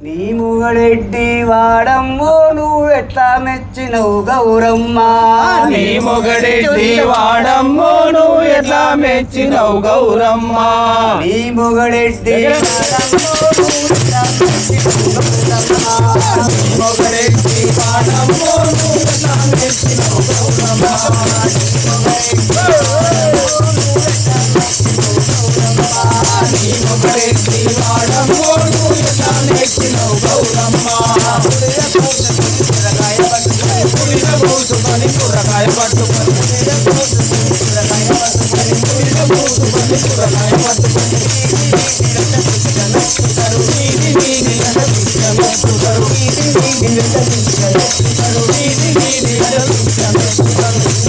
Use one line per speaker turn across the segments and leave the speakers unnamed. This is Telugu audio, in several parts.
నీ ముగడెడ్డి వాడమ్మో నువ్వు ఎట్లా మెచ్చినవు గౌరమ్మ?
నీ మొగడెట్టి వాడమ్మో నువ్వు ఎట్లా మెచ్చినవు గౌరమ్మ?
నీ ముగడెడ్డి వాడమ్మో నువ్వు ఎట్లా మెచ్చినవు గౌరమ్మ?
నీ మొగడెట్టి వాడమ్మో నువ్వు ఎట్లా మెచ్చినవు గౌరమ్మ? నీ మొగడెట్టి వాడమ్మో పులిన పూసుకొని కూరగాయ పట్టుకొని పులిన పూసుకొని కూరగాయ పట్టుకొని నీది నీది నడపించమెత్తుతారు నీది నీది నడపించమెత్తుతారు నీది నీది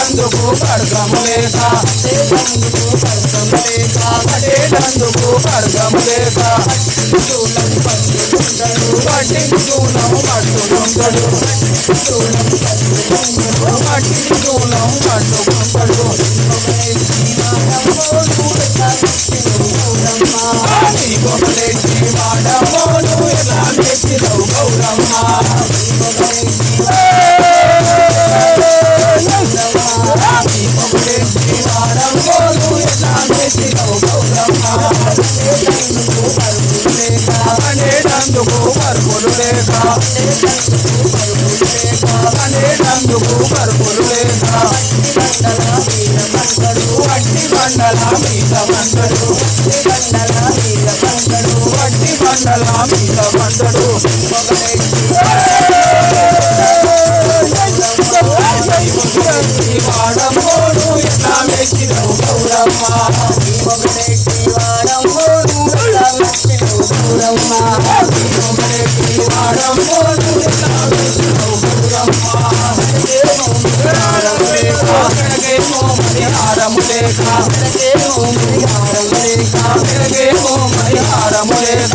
నీ మొగడెట్టి లేక నువ్వు ఎట్లా మెచ్చినవు గౌరమ్మ పడేటందుకు ఖడ్గము లేక పడేటందుకు ఖడ్గము లేక చూలం పట్టుకుంటాడు పట్టి చూలం పట్టుకుంటాడు నీ మొగడెట్టి వాడమ్మో నువ్వు ఎట్లా గౌరమ్మ? అనేటందుకు పరుపులు లేక అనేటందుకు పరుపులు లేక వట్టి బండల మీద మందడు వట్టి బండల మీద మందడు వాడమ్మోడు ఎట్లా మెచ్చినవు గౌరమ్మ వాడమ్మోడు ఎట్లా మెచ్చినవు గౌరమ్మ అక్కడికేమో పరిహారము లేక అక్కడికేమో పరిహారము లేక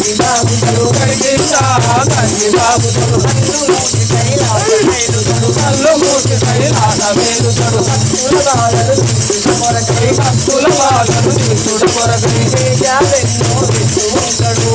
బాములను చుట్టుకుంటాడు కొన్ని బాములను చుట్టుకుంటాడు ఒకరెడ్డి కొరకు ఇలా మెచ్చినవు కొరకై భక్తుల బాధలు తీసుడు కొరకై ఉంటాడు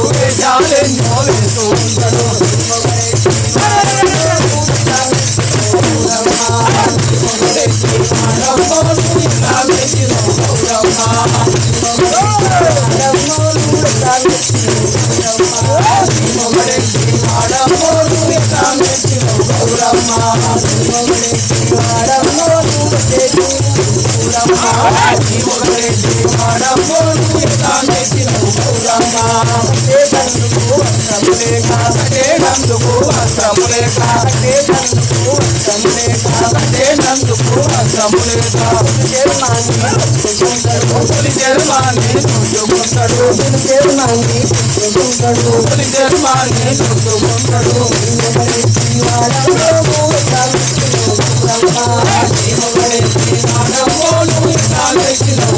ఆడమ్మోడు ఆడమ్మోడు కట్టేటందుకు వస్త్రము లేక కట్టేటందుకు వస్త్రము లేక పులి చర్మాన్ని చుట్టుకుంటాడు పులి చర్మాన్ని చుట్టుకుంటాడు వాడమ్మోను ఇలా మెచ్చినవు గౌరమ్మ వాడమ్మోను ఇలా మెచ్చినవు